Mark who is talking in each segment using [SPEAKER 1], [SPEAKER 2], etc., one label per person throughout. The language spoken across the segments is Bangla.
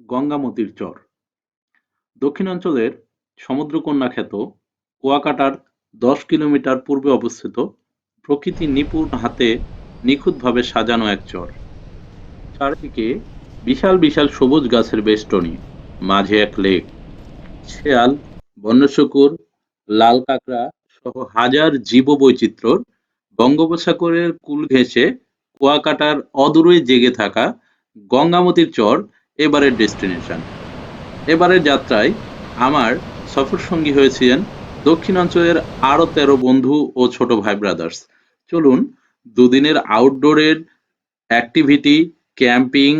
[SPEAKER 1] গঙ্গামতির চর। দক্ষিণাঞ্চলের সমুদ্রকন্যা খ্যাত কুয়াকাটার দশ কিলোমিটার পূর্বে অবস্থিত প্রকৃতি নিপুণ হাতে নিখুঁতভাবে সাজানো এক চর। চারদিকে বিশাল বিশাল সবুজ গাছের বেষ্টনী, মাঝে এক লেক, শেয়াল, বন্যশুকুর, লাল কাঁকড়া সহ হাজার জীববৈচিত্র্যর বঙ্গোপসাগরের কুল ঘেঁষে কুয়াকাটার অদূরে জেগে থাকা গঙ্গামতির চর এবারের ডেস্টিনেশন। এবারের যাত্রায় আমার সফর সঙ্গী হয়েছিলেন দক্ষিণাঞ্চলের আরও তেরো বন্ধু ও ছোট ভাই ব্রাদার্স চলুন দুদিনের আউটডোরের অ্যাক্টিভিটি ক্যাম্পিং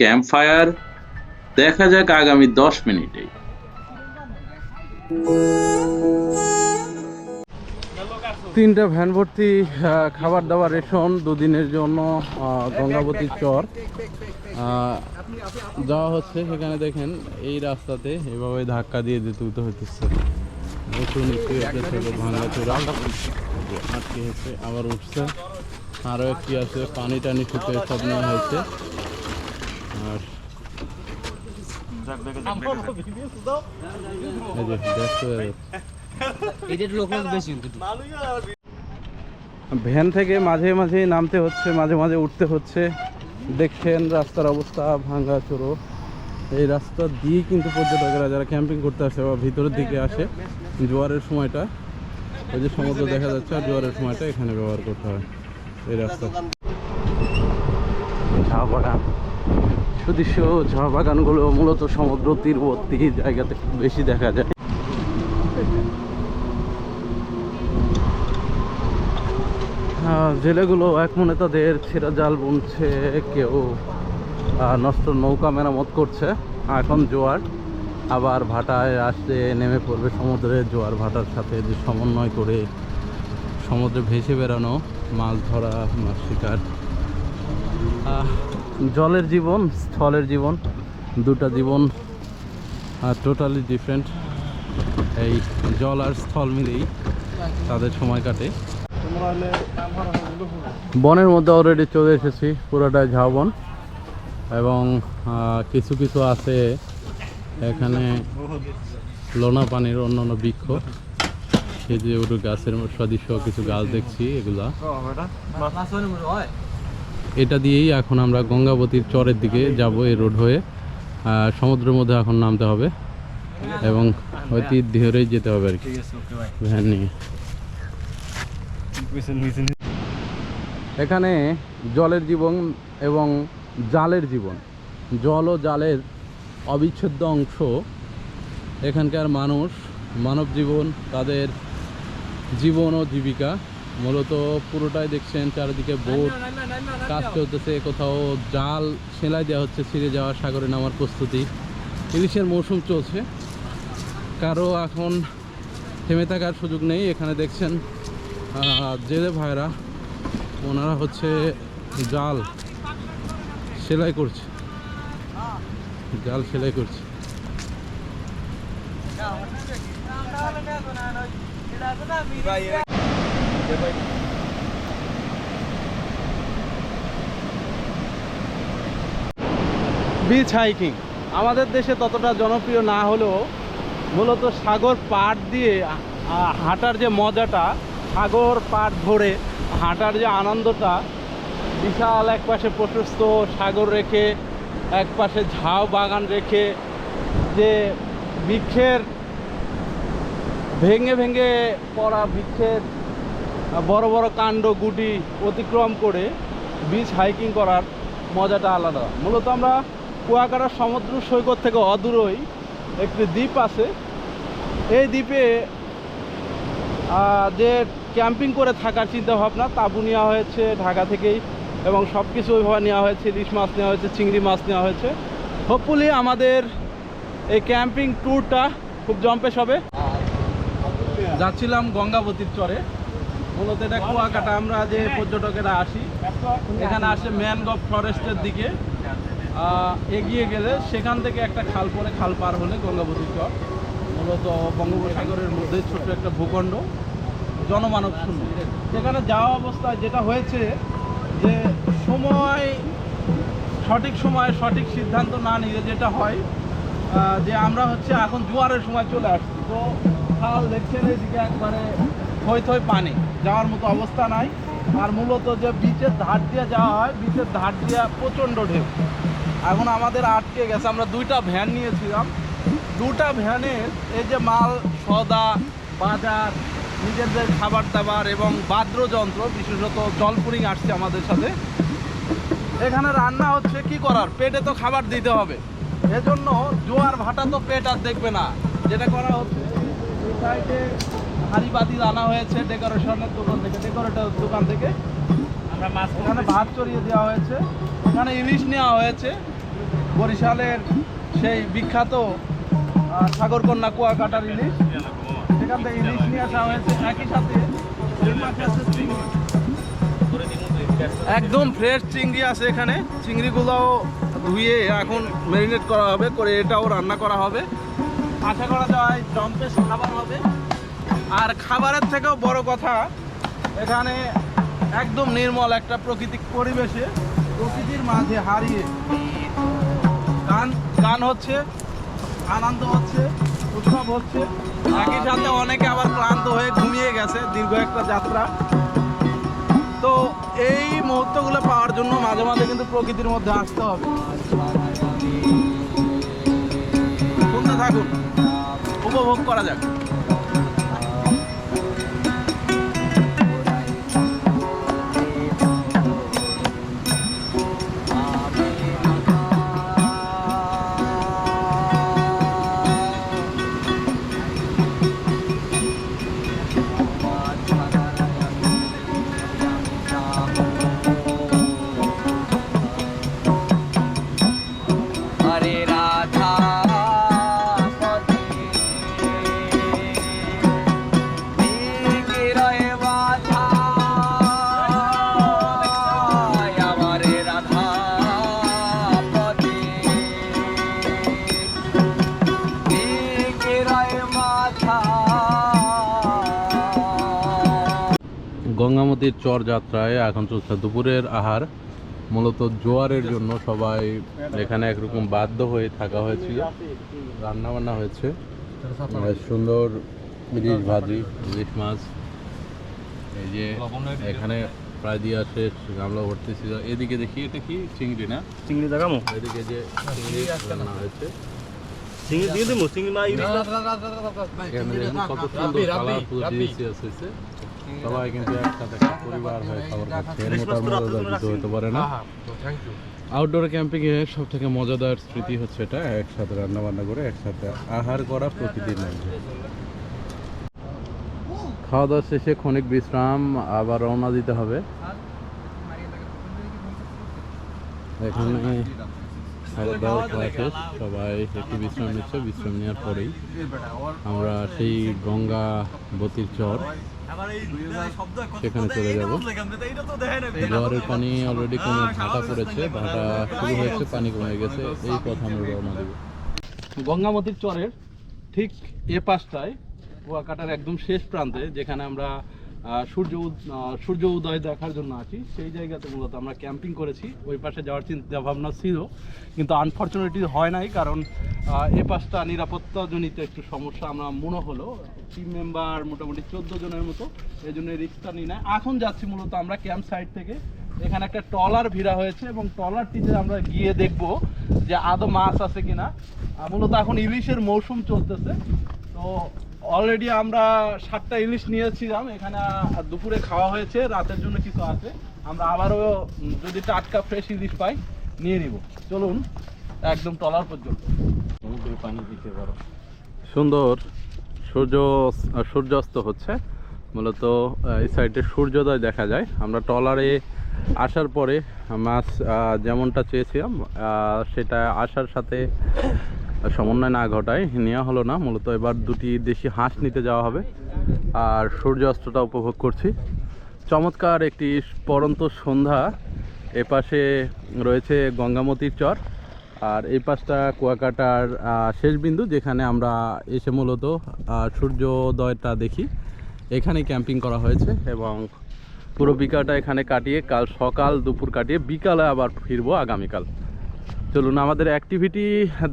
[SPEAKER 1] ক্যাম্প ফায়ার দেখা যাক আগামী দশ মিনিটে।
[SPEAKER 2] তিনটা ভ্যান ভর্তি খাবার দাবার রেশন দুদিনের জন্য আহ, গঙ্গাবতীর চর। যাওয়া হচ্ছে সেখানে দেখেন এই রাস্তাতে এভাবে ধাক্কা দিয়ে দিতে হইতেছে। একটু নিচু একটা ভাঙা চূড়া আটকে হচ্ছে আবার উঠছে। আরও একটি আছে পানি টানি শুকে সব নেওয়া হয়েছে। আর ভ্যান থেকে মাঝে মাঝে নামতে হচ্ছে মাঝে মাঝে উঠতে হচ্ছে। দেখছেন রাস্তার অবস্থা ভাঙ্গা চোরো। এই রাস্তা দিয়ে কিন্তু পর্যটকেরা যারা ক্যাম্পিং করতে আসে বা ভিতরের দিকে আসে, জোয়ারের সময়টা, ওই যে সমুদ্র দেখা যাচ্ছে, আর জোয়ারের সময়টা এখানে ব্যবহার করতে হয়, এই রাস্তা। চা সুদৃশ্য চা বাগানগুলো মূলত সমুদ্র তীরবর্তী জায়গাতে বেশি দেখা যায়। জেলেগুলো এক মনে তাদের ছেঁড়া জাল বুনছে, কেউ নষ্ট নৌকা মেরামত করছে। এখন জোয়ার, আবার ভাটায় আসতে নেমে পড়বে সমুদ্রে। জোয়ার ভাটার সাথে যে সমন্বয় করে সমুদ্রে ভেসে বেড়ানো মাছ ধরা, মাছ শিকার। জলের জীবন, স্থলের জীবন, দুটা জীবন টোটালি ডিফারেন্ট এই জল আর স্থল মিলেই তাদের সময় কাটে। বনের মধ্যে অলরেডি চলে এসেছি পুরোটাই ঝাউবন। এবং কিছু কিছু আছে এখানে লোনা পানির অন্যান্য বৃক্ষ। সেই যে ওটা গাছের সদৃশ্য কিছু গাছ দেখছি এগুলা। এটা দিয়েই এখন আমরা গঙ্গাবতীর চরের দিকে যাব এই রোড হয়ে। সমুদ্রের মধ্যে এখন নামতে হবে এবং তীর ধরেই যেতে হবে আর কি। ভ্যান নিয়ে। এখানে জলের জীবন এবং জালের জীবন। জল ও জালের অবিচ্ছেদ্য অংশ। এখানকার মানুষ মানব জীবন তাদের জীবন ও জীবিকা মূলত পুরোটাই দেখছেন চারিদিকে বোট কাজ চলতেছে কোথাও জাল সেলাই দেওয়া হচ্ছে ছিঁড়ে যাওয়া সাগরে নামার প্রস্তুতি। ইলিশের মৌসুম চলছে। কারও এখন থেমে থাকার সুযোগ নেই। এখানে দেখছেন জেলে ভাইরা, ওনারা হচ্ছে জাল সেলাই করছে। জাল সেলাই করছে। বিচ হাইকিং আমাদের দেশে ততটা জনপ্রিয় না হলেও মূলত সাগর পাড় দিয়ে হাঁটার যে মজাটা সাগর পাড় ধরে হাঁটার যে আনন্দটা, বিশাল এক পাশে প্রশস্ত সাগর রেখে, এক পাশে ঝাউ বাগান রেখে, যে বৃক্ষের ভেঙে ভেঙে পড়া বৃক্ষের বড় বড় কাণ্ড গুটি অতিক্রম করে বিচ হাইকিং করার মজাটা আলাদা। মূলত আমরা কুয়াকাটা সমুদ্র সৈকত থেকে অদূরই একটি দ্বীপ আছে। এই দ্বীপে যে ক্যাম্পিং করে থাকার চিন্তা ভাবনা তাঁবু নেওয়া হয়েছে ঢাকা থেকেই এবং সব কিছু ওইভাবে নেওয়া হয়েছে, ইলিশ মাছ নেওয়া হয়েছে, চিংড়ি মাছ নেওয়া হয়েছে। হোপফুলি আমাদের এই ক্যাম্পিং ট্যুরটা খুব জম্পেশ হবে। যাচ্ছিলাম গঙ্গাবতীর চরে। মূলত এটা কুয়াকাটা, আমরা যে পর্যটকেরা আসি, এখানে আসে ম্যানগ্রোভ ফরেস্টের দিকে। এগিয়ে গেলে সেখান থেকে একটা খাল পরে খাল পার হলে গঙ্গাবতীর চর। মূলত বঙ্গোপসাগরের মধ্যে ছোট্ট একটা ভূখণ্ড। জনমানব শূন্য। সেখানে যাওয়া অবস্থায় যেটা হয়েছে যে সময়, সঠিক সময়ে, সঠিক সিদ্ধান্ত না নিয়ে যেটা হয় যে আমরা হচ্ছে এখন জোয়ারের সময় চলে আসছি। তো খাল দেখছেন এদিকে একবারে থই থই পানি, যাওয়ার মতো অবস্থা নাই। আর মূলত যে বিচের ধার দিয়ে যাওয়া হয়, বিচের ধার দিয়ে প্রচণ্ড ঢেউ। এখন আমাদের আটকে গেছে, আমরা দুইটা ভ্যান নিয়েছিলাম। দুটা ভ্যানের এই যে মাল, সদা বাজার নিজেদের খাবার দাবার এবং বাদ্যযন্ত্র বিশেষত জলপুরিং আসছে আমাদের সাথে। এখানে রান্না হচ্ছে কি করার? পেটে তো খাবার দিতে হবে। এজন্য জোয়ার ভাটা তো পেট আর দেখবে না। যেটা করা হচ্ছে সাইডে হাড়ি বাতি আনা হয়েছে ডেকোরেশনের দোকান থেকে ডেকোরেটর দোকান থেকে। আমরা মাছ এখানে ভাত চড়িয়ে দেওয়া হয়েছে। এখানে ইলিশ নেওয়া হয়েছে। বরিশালের সেই বিখ্যাত সাগরকন্যা কুয়াকাটার ইলিশ। একদম ফ্রেশ চিংড়ি আছে এখানে। চিংড়িগুলোও ধুয়ে এখন ম্যারিনেট করা হবে, করে এটাও রান্না করা হবে। আশা করা যায় জম্পেশ খাবার হবে। আর খাবারের থেকেও বড় কথা, এখানে একদম নির্মল একটা প্রাকৃতিক পরিবেশে প্রকৃতির মাঝে হারিয়ে গান গান হচ্ছে, আনন্দ হচ্ছে। উৎসব হচ্ছে। একই সাথে অনেকে আবার ক্লান্ত হয়ে ঘুমিয়ে গেছে দীর্ঘ একটা যাত্রা। তো এই মুহূর্তগুলো পাওয়ার জন্য মাঝে মাঝে কিন্তু প্রকৃতির মধ্যে আসতে হবে। শুনতে থাকুন, উপভোগ করা যাক। গঙ্গামতির চর যাত্রায় এখন চলছে দুপুরের আহার। মূলত জোয়ারের জন্য সবাই এখানে একরকম বাধ্য হয়ে থাকা হয়েছিল। রান্না বান্না হয়েছে সুন্দর ইলিশ ভাজি ইলিশ মাছ। এই যে এখানে প্রায় দিয়ে শেষ গামলা ভর্তি ছিল। এদিকে দেখি এটা কি? চিংড়ি না?
[SPEAKER 3] চিংড়ি দেখামো
[SPEAKER 2] এদিকে যে চিংড়ি রান্না হয়েছে।
[SPEAKER 3] চিংড়ি দিয়ে দেবো চিংড়ি না
[SPEAKER 2] এখানে কত সুন্দর ডিলিশিয়াস হয়েছে সবাই কিন্তু একসাথে পরিবার হয়ে খাবার খাচ্ছে এর মতো মজাদার কিছু হতে পারে না। আউটডোর ক্যাম্পিং সব থেকে মজাদার স্মৃতি হচ্ছে এটা একসাথে রান্না বান্না করে একসাথে আহার করা প্রতিদিন খাওয়া দাওয়া শেষে ক্ষণিক বিশ্রাম আবার রওনা দিতে হবে। এখানে খাওয়া দাওয়া খাওয়া শেষ সবাই একটু বিশ্রাম নিচ্ছে বিশ্রাম নেওয়ার পরেই আমরা সেই গঙ্গা বতির চর সেখানে চলে যাব। জোয়ারের পানি অলরেডি কমে ভাটা পড়েছে ভাটা শুরু হয়েছে পানি কমে গেছে এই পথ আমরা রওনা দেব। গঙ্গামতির চরের ঠিক এ পাশটায় কুয়াকাটার একদম শেষ প্রান্তে যেখানে আমরা সূর্য সূর্য উদয় দেখার জন্য আছি সেই জায়গাতে মূলত আমরা ক্যাম্পিং করেছি। ওই পাশে যাওয়ার চিন্তা ভাবনা ছিল কিন্তু আনফর্চুনেটলি হয় নাই কারণ এ পাশটা নিরাপত্তাজনিত একটু সমস্যা আমরা মনে হলো। টিম মেম্বার মোটামুটি চোদ্দ জনের মতো, এই জন্য রিক্সটা নিই না এখন যাচ্ছি মূলত আমরা ক্যাম্প সাইট থেকে। এখানে একটা ট্রলার ভিড়া হয়েছে এবং ট্রলারটিতে আমরা গিয়ে দেখব যে আদৌ মাছ আছে কিনা। মূলত এখন ইলিশের মৌসুম চলতেছে। তো অলরেডি আমরা সাতটা ইলিশ নিয়েছিলাম। এখানে দুপুরে খাওয়া হয়েছে, রাতের জন্য কিছু আছে। আমরা আবারও যদি টাটকা ফ্রেশ ইলিশ পাই, নিয়ে নিব। চলুন। একদম টলার পর্যন্ত। পানি দিতে পারো সুন্দর সূর্য সূর্যাস্ত হচ্ছে। মূলত এই সাইডে সূর্যোদয় দেখা যায়। আমরা টলারে আসার পরে মাছ যেমনটা চেয়েছিলাম সেটা আসার সাথে সমন্বয় না ঘটায়, নেওয়া হলো না। মূলত এবার দুটি দেশি হাঁস নিতে যাওয়া হবে। আর সূর্যাস্তটা উপভোগ করছি। চমৎকার একটি পরন্ত সন্ধ্যা। এপাশে রয়েছে গঙ্গামতির চর। আর এই পাশটা কুয়াকাটার শেষ বিন্দু যেখানে আমরা এসে মূলত সূর্যোদয়টা দেখি। এখানে ক্যাম্পিং করা হয়েছে এবং পুরো বিকালটা এখানে কাটিয়ে কাল সকাল দুপুর কাটিয়ে বিকালে আবার ফিরবো আগামীকাল। চলুন আমাদের অ্যাক্টিভিটি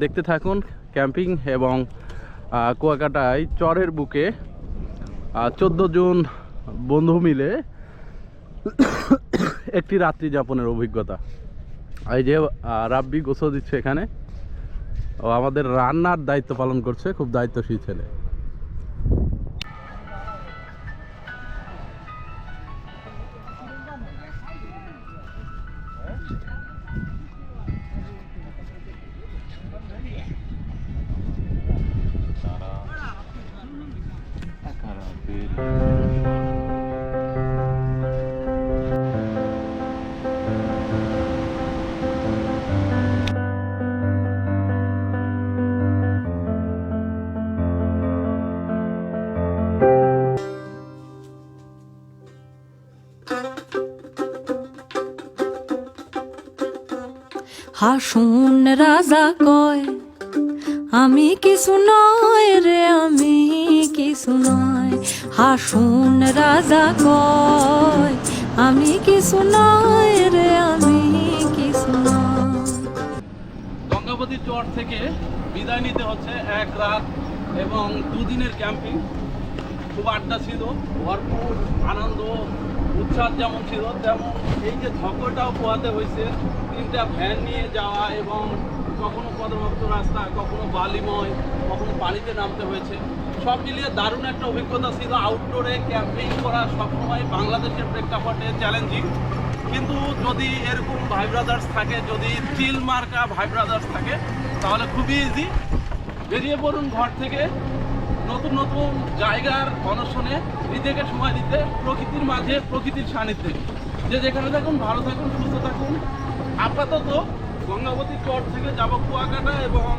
[SPEAKER 2] দেখতে থাকুন, ক্যাম্পিং এবং কুয়াকাটায় চরের বুকে চোদ্দ জন বন্ধু মিলে একটি রাত্রি যাপনের অভিজ্ঞতা। এই যে রাব্বি গোসল দিচ্ছে এখানে। ও আমাদের রান্নার দায়িত্ব পালন করছে, খুব দায়িত্বশীল ছেলে।
[SPEAKER 4] হাসুন রাজা কয়, আমি কিছু নয় রে, আমি কিছু নয়। হাসুন রাজা কয়, আমি কিছু নয় রে, আমি কিছু নয়।
[SPEAKER 2] গঙ্গাবতী চর থেকে বিদায় নিতে হচ্ছে এক রাত এবং দুদিনের ক্যাম্পিং। খুব আড্ডা ছিল, ভরপুর আনন্দ, উৎসাহ যেমন ছিল, তেমন এই যে ধকলটাও পোহাতে হয়েছে। তিনটা ভ্যান নিয়ে যাওয়া এবং কখনো পদভক্ত রাস্তা, কখনো বালিময়, কখনো পানিতে নামতে হয়েছে। সব মিলিয়ে দারুণ একটা অভিজ্ঞতা ছিল আউটডোরে ক্যাম্পিং করা সবসময় বাংলাদেশের প্রেক্ষাপটে চ্যালেঞ্জিং কিন্তু যদি এরকম ভাই ব্রাদার্স থাকে, যদি চিল মার্কা ভাই ব্রাদার্স থাকে, তাহলে খুবই ইজি বেরিয়ে পড়ুন ঘর থেকে। নতুন নতুন জায়গার অনশনে নিজেকে সময় দিতে, প্রকৃতির মাঝে, প্রকৃতির সান্নিধ্যে। যে যেখানে থাকুন, ভালো থাকুন, সুস্থ থাকুন। আপাতত গঙ্গাবতী চর থেকে যাব কুয়াকাটা এবং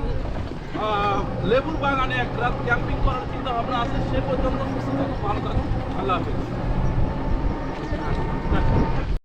[SPEAKER 2] লেবুর বাগানে এক রাত ক্যাম্পিং করার চিন্তা ভাবনা আছে, সে পর্যন্ত সুস্থ থাকুন ভালো থাকুন আল্লাহ হাফিজ।